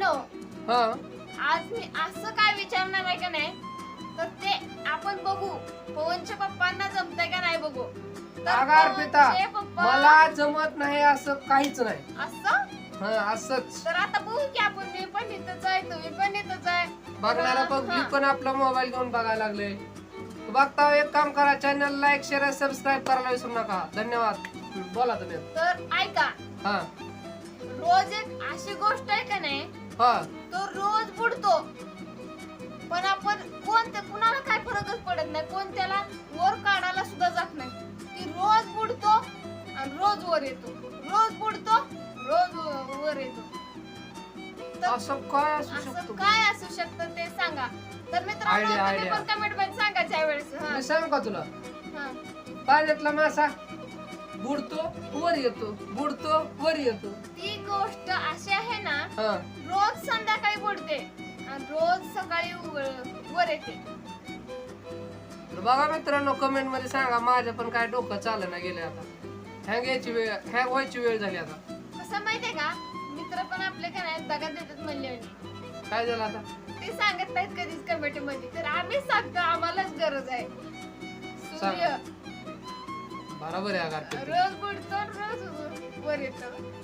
मित्रांनो हा. आज मी असं काय विचारणार आहे का नाही? तर ते आपण बघू. पवनच्या पप्पांना जमतंय का नाही बघू? पवनचे पप्पा मला जमत नाही असं काहीच नाही. असं? हा असंच. तर आता बघू की आपण मी पण इथंच आहे तुम्ही पण इथंच आहे बघणारा पब्लिक पण आपला मोबाईल घेऊन बघायला लागले बघता एक काम करा चॅनल लाईक शेअर सबस्क्राईब करायला विसरू नका. धन्यवाद. हं, बोला तुम्ही. तर ऐका. हा. रोज एक अशी गोष्ट आहे का नाही? हा. तो रोज बुडतो. पण आपण कोणत्या कुणाला काय फरकच पडत नाही. कोण त्याला वर काढायला सुद्धा जात नाही. ती रोज बुडतो आणि रोज वर येतो. रोज बुडतो रोज व- वर येतो. तर असं काय असू असं शकतो? काय असू शकतं ते सांगा. तर मित्रांनो Idea, तुम्ही idea. पण कमेंटमध्ये सांगा ज्यावेळेस हा, मी सांग का तुला? हा. पाण्यातला मासा बुडतो वर येतो. बुडतो वर येतो. ती गोष्ट अशी आहे ना हा. रोज बुडते आणि रोज सकाळी उघ- वर येते. तर बघा मित्रांनो कमेंटमध्ये सांगा माझं पण काय डोकं चालना गेले आता. हँग यायची वेळ हँग व्हायची वेळ झाली आता. कसं माहितीये का? मित्र पण आपले का नाही दगा देतात म्हणले काय झालं आता? ते सांगत नाहीत कधीच कमेंटमध्ये तर आम्हीच सांगतो आम्हालाच गरज आहे. सूर्य. बरोबर आहे अगार रोज बुडतो रोज वर येतो.